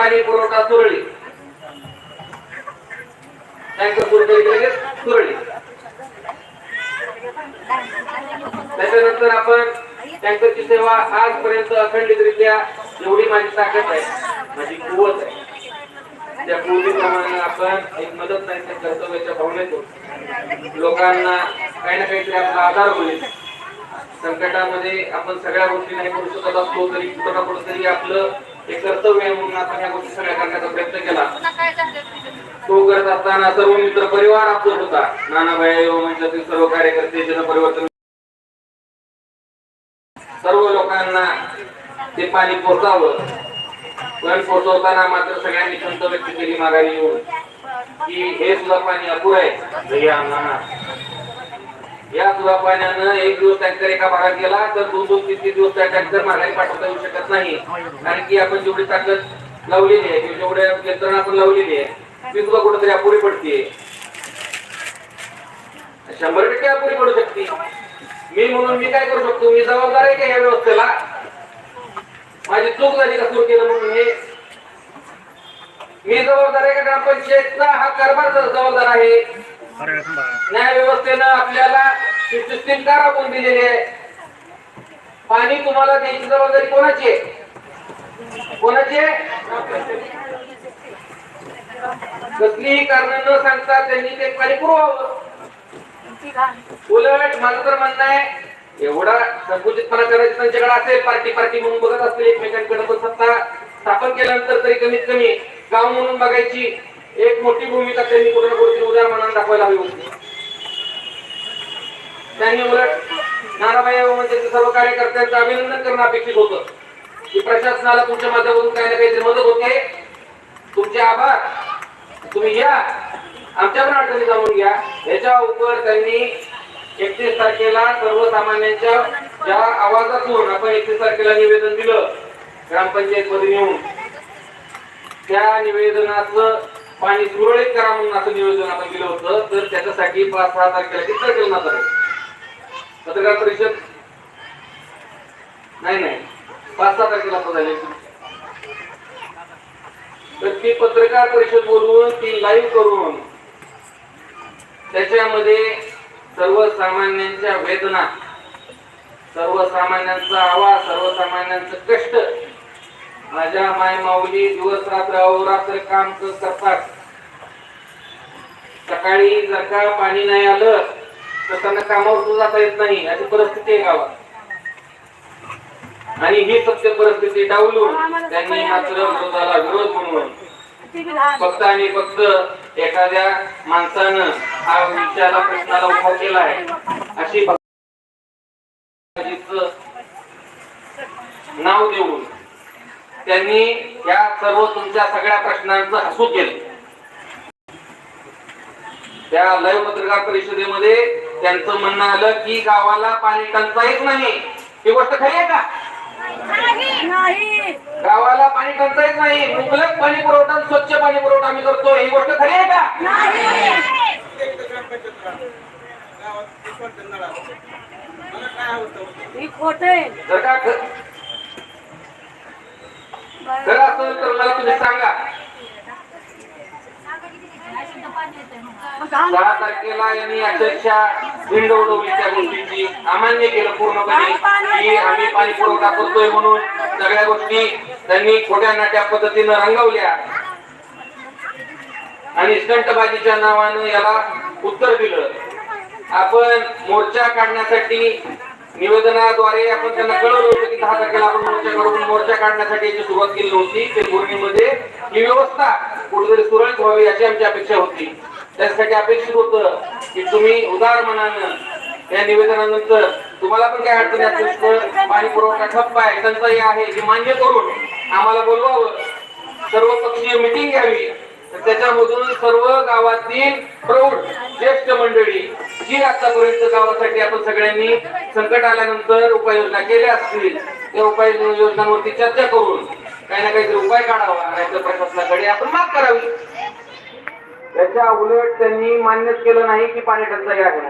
पाणी पुरवठा सुरळी टँकर सुरू केले त्याच्यानंतर आपण टँकरची सेवा आजपर्यंत अखंडितरित्या एवढी माझी ताकद आहे. माझी कुवत आहे. त्या पूर्वीप्रमाणे आपण एक मदत नाही त्या कर्तव्याच्या भावनेतून लोकांना काही ना काहीतरी आपला आधार होईल. संकटामध्ये आपण सगळ्या गोष्टी नाही करू शकत असलो तरी कुठं ना कुठं तरी आपलं एक कर्तव्य आहे म्हणून आपण या गोष्टी सगळ्या करण्याचा प्रयत्न केला. तो करत असताना सर्व मित्र परिवार आपला होता. नानाभाई मंचातील सर्व कार्यकर्ते जनपरिवर्तन सर्व लोकांना ते पाणी पोहोचावं. पण पोहोचवताना मात्र सगळ्यांनी खंत व्यक्त केली माघारी येऊन की हे सुद्धा पाणी अपुर आहे. या सुद्धा पाण्यानं एक दिवस टँकर एका भागात गेला तर दोन दोन तीन तीन दिवस त्या टँकर माघारी पाठवता येऊ शकत नाही. कारण की आपण जेवढी ताकद लावलेली आहे किंवा जेवढ्या यंत्रणा आपण लावलेली आहे ती सुद्धा कुठेतरी अपुरी पडते शंभर टक्के अपुरी पडू शकते. मी म्हणून मी काय करू शकतो? मी जबाबदार आहे का या व्यवस्थेला? माझी चूक झाली का सुरू केलं म्हणून हे? मी जबाबदार आहे का ग्रामपंचायतचा? हा कारभार जबाबदार आहे. न्याय व्यवस्थेनं आपल्याला ही का दिलेली आहे पाणी तुम्हाला द्यायची जबाबदारी कोणाची आहे? कोणाची आहे? कसलीही कारण न सांगता त्यांनी ते पाणी पुरवावं उलट माझं तर म्हणणं आहे एवढा संकुचितपणा करायचं त्यांच्याकडे असेल पार्टी पार्टी म्हणून बघत असतील एकमेकांकडे पण सत्ता स्थापन केल्यानंतर तरी कमीत कमी गाव म्हणून बघायची एक मोठी भूमिका त्यांनी कुठे ना कुठे उदाहरण दाखवायला हवी होती. त्यांनी उलट नानाबाई म्हणजे सर्व कार्यकर्त्यांचं अभिनंदन करणं अपेक्षित होतं. की प्रशासनाला तुमच्या माध्यमातून काही ना काहीतरी मदत होते. तुमचे आभार. तुम्ही घ्या आमच्या पण अडचणी जाणून घ्या. याच्या उपर त्यांनी एकतीस तारखेला सर्वसामान्यांच्या ज्या आवाजातून आपण एकतीस तारखेला निवेदन दिलं ग्रामपंचायत मध्ये येऊन त्या निवेदनाचं पाणी सुरळीत करा म्हणून असं नियोजन आपण केलं होतं. तर त्याच्यासाठी पाच सहा तारखेला किती तारखेला नातं पत्रकार परिषद? नाही नाही. पाच सहा तारखेला झाले तर ती पत्रकार परिषद बोलवून ती लाईव्ह करून त्याच्यामध्ये सर्वसामान्यांच्या वेदना सर्वसामान्यांचा आवाज सर्वसामान्यांचं कष्ट माझ्या माय माऊली दिवस रात्र अहोरात्र काम करतात. सकाळी जर का पाणी नाही आलं तर त्यांना कामावर सुद्धा जाता येत नाही. अशी परिस्थिती आहे गावात. आणि ही सत्य परिस्थिती डावलून त्यांनी मात्र विरोधाला विरोध म्हणून फक्त आणि फक्त एखाद्या माणसानं हा विषयाला प्रश्नाला उभा केला आहे. अशी नाव देऊन त्यांनी या सर्व तुमच्या सगळ्या प्रश्नांचं हसू केलं. त्या लाईव्ह पत्रकार परिषदेमध्ये त्यांचं म्हणणं आलं की गावाला पाणी टंचाईच नाही. ही गोष्ट खरी आहे का? नाही. गावाला पाणी टंचाईच नाही. मुबलक पाणी पुरवठा आणि स्वच्छ पाणी पुरवठा आम्ही करतो ही गोष्ट खरी आहे का? ही खोटे जर का खरं असेल तर मला तुम्ही सांगा? दहा तारखेला यांनी अक्षरशः भिंड उडवली त्या गोष्टीची अमान्य केलं पूर्णपणे. की आम्ही पाणी पुरवठा करतोय म्हणून सगळ्या गोष्टी त्यांनी खोट्या नाट्या पद्धतीनं रंगवल्या. आणि स्टंटबाजीच्या नावानं याला उत्तर दिलं. आपण मोर्चा काढण्यासाठी निवेदनाद्वारे आपण त्यांना कळवलं होतं की दहा तारखेला आपण मोर्चा करून मोर्चा काढण्यासाठी याची सुरुवात केली होती ते पूर्णिमध्ये ही व्यवस्था कुठेतरी सुरळीत व्हावी अशी आमची अपेक्षा होती. त्यासाठी अपेक्षित होतं की तुम्ही उदार मनानं या निवेदनानंतर तुम्हाला पण काय अडचणी असतील पाणी पुरवठा ठप्प आहे टंचाई आहे हे मान्य करून आम्हाला बोलवावं. सर्वपक्षीय मिटिंग घ्यावी. त्याच्यामधून सर्व गावातील प्रौढ ज्येष्ठ मंडळी जी आतापर्यंत गावासाठी आपण सगळ्यांनी संकट आल्यानंतर उपाययोजना केल्या असतील त्या उपाययोजनांवरती चर्चा करून काही ना काहीतरी उपाय काढावा नाहीतर प्रशासनाकडे आपण माफ करावी. त्याच्या उलट त्यांनी मान्यच केलं नाही की पाणी टंचाई आहे